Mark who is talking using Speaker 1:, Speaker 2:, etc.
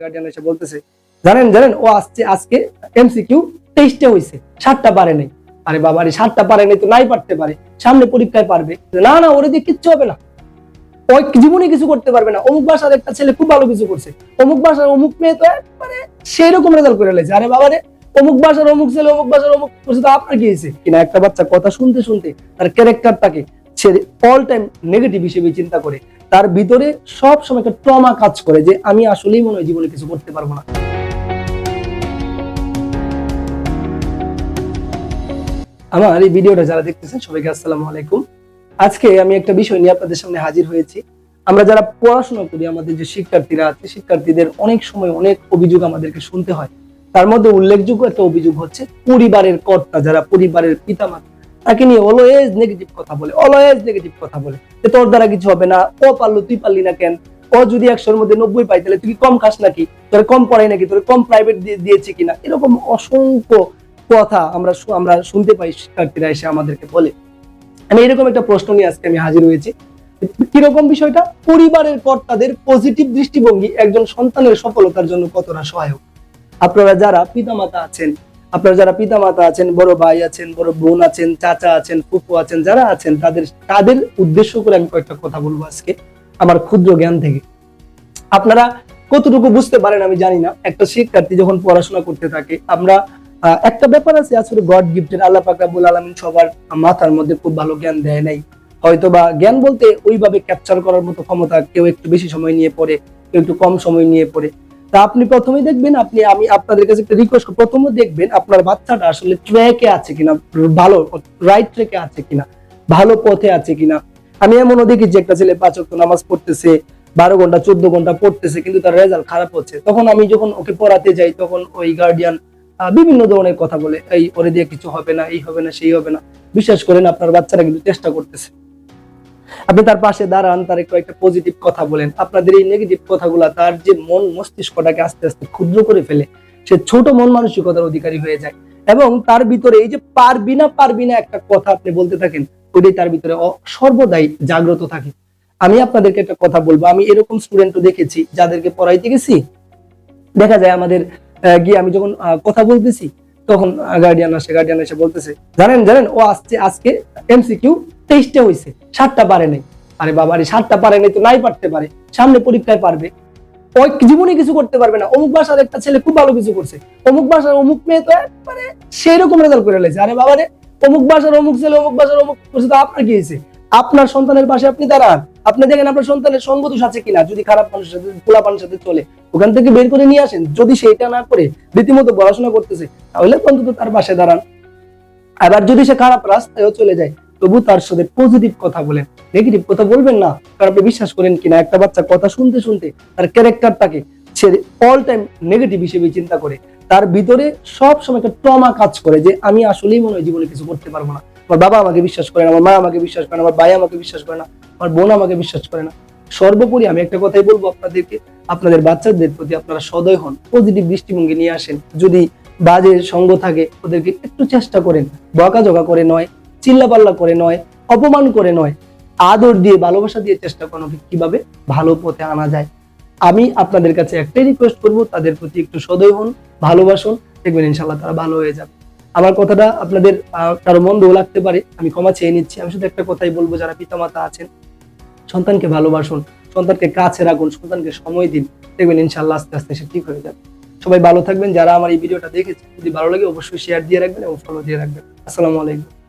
Speaker 1: Guardian এসে বলতেছে, জানেন জানেন, ও আসছে, আজকে এমসিকিউ তেইশটা হয়েছে সাতটা পারে নাই। আরে বাবা রে, সাতটা পারে নাই তো, নাই পারতে পারে, সামনে পরীক্ষায় পারবে। না না, ওরে দিয়ে কিচ্ছু হবে না। ওই জীবনে কিছু করতে পারবে না। অমুক বাসার একটা ছেলে খুব ভালো কিছু করছে। অমুক বাসার অমুক মেয়ে তো মানে সেই রকম রেজাল্ট করে লেছে আরে বাবা রে, অমুক বাসার অমুক ছেলে, অমুক বাসার অমুক করছে তো আপনার কি হয়েছে? কিনা একটা বাচ্চা কথা শুনতে শুনতে তার ক্যারেক্টারটাকে ছেড়ে অল টাইম নেগেটিভ হিসেবে চিন্তা করে। তার ভিতরে সব সময় একটা ট্রমা কাজ করে যে আমি আসলেই মনে হয় জীবনে কিছু করতে পারব না। আমার এই ভিডিওটা যারা দেখতেছেন, সবাইকে আসসালামু আলাইকুম। আজকে আমি একটা বিষয় নিয়ে আপনাদের সামনে হাজির হয়েছি। আমরা যারা পড়াশোনা করি, আমাদের যে শিক্ষার্থীরা আছে, শিক্ষার্থীদের অনেক সময় অনেক অভিযোগ আমাদেরকে শুনতে হয়। তার মধ্যে উল্লেখযোগ্য একটা অভিযোগ হচ্ছে, পরিবারের কর্তা, যারা পরিবারের পিতামাতা তাকে নিয়ে অলওয়েজ নেগেটিভ কথা বলে অলওয়েজ নেগেটিভ কথা বলে। যে তোর দ্বারা কিছু হবে না ও পারল, তুই পারলি না কেন? ও যদি একশোর মধ্যে নব্বই পাই, তাহলে তুই কম খাস নাকি? তোর কম পড়াই নাকি? তোর কম প্রাইভেট দিয়েছে কিনা? এরকম অসংখ্য কথা আমরা আমরা শুনতে পাই শিক্ষার্থীরা এসে আমাদেরকে বলে। আমি এরকম একটা প্রশ্ন নিয়ে আজকে আমি হাজির হয়েছি। কীরকম বিষয়টা? পরিবারের কর্তাদের পজিটিভ দৃষ্টিভঙ্গি একজন সন্তানের সফলতার জন্য কতটা সহায়ক? আপনারা যারা পিতামাতা আছেন আপনারা যারা পিতামাতা আছেন, বড় ভাই আছেন, বড় বোন আছেন, চাচা আছেন, ফুফু আছেন, যারা আছেন, তাদের তাদের উদ্দেশ্য করে আমি কয়েকটা কথা বলব আজকে আমার ক্ষুদ্র জ্ঞান থেকে। আপনারা কতটুকু বুঝতে পারেন আমি জানি না। একটা শিক্ষার্থী যখন পড়াশোনা করতে থাকে, আমরা একটা ব্যাপার আছে আসলে গড গিফটের আল্লাহ পাক রাব্বুল আলামিন সবার মাথার মধ্যে খুব ভালো জ্ঞান দেয় নাই। হয়তো বা জ্ঞান বলতে ওইভাবে ক্যাপচার করার মতো ক্ষমতা কেউ একটু বেশি সময় নিয়ে পড়ে, কেউ একটু কম সময় নিয়ে পড়ে। তা আপনি প্রথমেই দেখবেন, আপনি, আমি আপনাদের কাছে একটা রিকোয়েস্ট প্রথমে দেখবেন আপনার বাচ্চাটা আসলে ট্র্যাকে আছে কিনা, ভালো রাইট ট্র্যাকে আছে কিনা, ভালো পথে আছে কিনা। আমি এমনও দেখি যে একটা ছেলে পাঁচ ওয়াক্ত নামাজ পড়তেছে, বারো ঘণ্টা, চোদ্দ ঘণ্টা পড়তেছে, কিন্তু তার রেজাল্ট খারাপ হচ্ছে। তখন আমি যখন ওকে পড়াতে যাই, তখন ওই গার্ডিয়ান বিভিন্ন ধরনের কথা বলে, এই, ওরে দিয়ে কিছু হবে না, এই হবে না, সেই হবে না। বিশ্বাস করেন, আপনার বাচ্চারা কিন্তু চেষ্টা করতেছে। আপনি তার পাশে দাঁড়ান, তার একটু একটা পজিটিভ কথা বলেন। আপনাদের এই নেগেটিভ কথাগুলা তার যে মন মস্তিষ্কটাকে আস্তে আস্তে ক্ষুদ্র করে ফেলে, সে ছোট মন মানসিকতার অধিকারী হয়ে যায়। এবং তার ভিতরে এই যে পারবি না পারবি না একটা কথা আপনি বলতে থাকেন, ওইটাই তার ভিতরে সর্বদাই জাগ্রত থাকে। আমি আপনাদেরকে একটা কথা বলব, আমি এরকম স্টুডেন্টও দেখেছি, যাদেরকে পড়াইতে গেছি। দেখা যায় আমাদের গিয়ে আমি যখন কথা বলতেছি, তখন গার্ডিয়ান আসে গার্ডিয়ান এসে বলতেছে, জানেন জানেন, ও আসছে আজকে এমসিকিউ তেইশটা হয়েছে সাতটা পারে নাই। আরে বাবা রে, সাতটা পারে নাই তো নাই পারতে পারে, সামনে পরীক্ষায় পারবে। ওই জীবনে কিছু করতে পারবে না। অমুক বাসার একটা ছেলে খুব ভালো কিছু করছে। অমুক বাসার অমুক মেয়ে তো মানে সেই রকম রেজাল্ট করে লেছে। আরে বাবা রে, অমুক বাসার অমুক ছেলে, অমুক বাসার অমুক করছে তো আপনার কি হয়েছে? আপনার সন্তানের পাশে আপনি দাঁড়ান। আপনি দেখেন আপনার সন্তানের সঙ্গদোষ আছে কিনা। যদি খারাপ মানুষের সাথে পোলা মানুষের সাথে চলে, ওখান থেকে বের করে নিয়ে আসেন। যদি সেটা না করে রীতিমতো পড়াশোনা করতেছে, তাহলে অন্তত তার পাশে দাঁড়ান। আবার যদি সে খারাপ রাস্তায়ও চলে যায় তবু তার সাথে পজিটিভ কথা বলেন। নেগেটিভ কথা বলবেন না, কারণ আপনি বিশ্বাস করেন কিনা, একটা বাচ্চা কথা শুনতে শুনতে তার ক্যারেক্টারটাকে ছেড়ে অল টাইম নেগেটিভ হিসেবে চিন্তা করে। তার ভিতরে সব সময় একটা ট্রমা কাজ করে যে আমি আসলেই মনে হয় জীবনে কিছু করতে পারব না। আমার বাবা আমাকে বিশ্বাস করে না, আমার মা আমাকে বিশ্বাস করে না, আমার ভাই আমাকে বিশ্বাস করে না, আমার বোন আমাকে বিশ্বাস করে না। সর্বোপরি আমি একটা কথাই বলব আপনাদেরকে, আপনাদের বাচ্চাদের প্রতি আপনারা সদয় হন পজিটিভ দৃষ্টিভঙ্গি নিয়ে আসেন। যদি বাজে সঙ্গ থাকে, ওদেরকে একটু চেষ্টা করেন, বকাঝকা করে নয় চিল্লাপাল্লা করে নয়, অপমান করে নয়, আদর দিয়ে, ভালোবাসা দিয়ে চেষ্টা করানো কীভাবে? ভালো পথে আনা যায়। আমি আপনাদের কাছে একটাই রিকোয়েস্ট করব, তাদের প্রতি একটু সদয় হন, ভালোবাসুন, দেখবেন ইনশাল্লাহ তারা ভালো হয়ে যাবে। আমার কথাটা আপনাদের কারও মন্দও লাগতে পারে, আমি ক্ষমা চেয়ে নিচ্ছি। আমি শুধু একটা কথাই বলব, যারা পিতামাতা আছেন, সন্তানকে ভালোবাসুন, সন্তানকে কাছে রাখুন, সন্তানকে সময় দিন, দেখবেন ইনশাল্লাহ আস্তে আস্তে সে ঠিক হয়ে যাবে। সবাই ভালো থাকবেন, যারা আমার এই ভিডিওটা দেখেছে যদি ভালো লাগে অবশ্যই শেয়ার দিয়ে রাখবেন এবং ফলো দিয়ে রাখবেন। আসসালামু আলাইকুম।